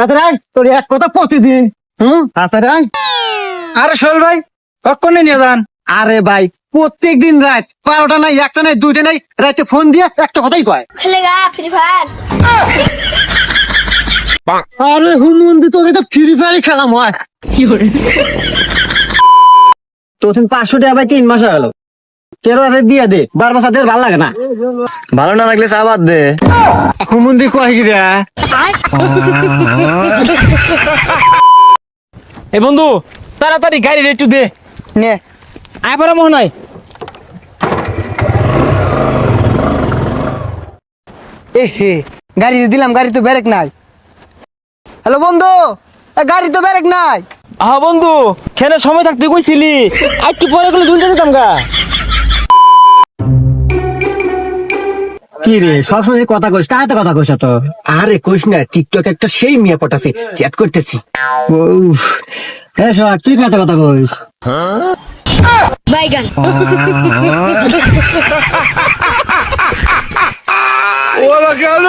তাছাড়াই তোর এক কথা প্রতিদিন হুম? তাছাড়াই আরে শোল ভাই কখনই নিয়ে যান? আরে ভাই প্রত্যেক দিন রাত বারোটা নাই একটা নাই দুইটা নাই রাতে ফোন দিয়ে একটা কথাই কয়। খেলেগা ফ্রি ফায়ার। আরে হুমন্দি তোকে তো ফ্রি ফায়ারই খেলাম হয়। কি করে? তোর পাঁচশো টাকা ভাই তিন মাস হয়ে গেল। তেরো হাজার দিয়ে দে বার মাস হাজার ভালো লাগে না। ভালো না লাগলে চা বাদ দে। হুমন্দি কয় এ বন্ধু তাড়াতাড়ি গাড়ি একটু দে। নে। আয় পরে মনে হয়। এ হে গাড়ি যে দিলাম গাড়ি তো ব্যারেক নাই। হ্যালো বন্ধু এ, গাড়ি তো ব্যারেক নাই। আহা বন্ধু খেলে সময় থাকতে কইছিলি আর একটু পরে গেলে দুইটা দিতাম গা। কি রে সবসময় কথা কইস কাহাতে কথা কইস তো আরে কইস না টিকটক একটা সেই মিয়া পটাছে চ্যাট করতেছি। হ্যাঁ সোয়া তুই কাহাতে কথা কইস? বাইগান। ওরা কেন?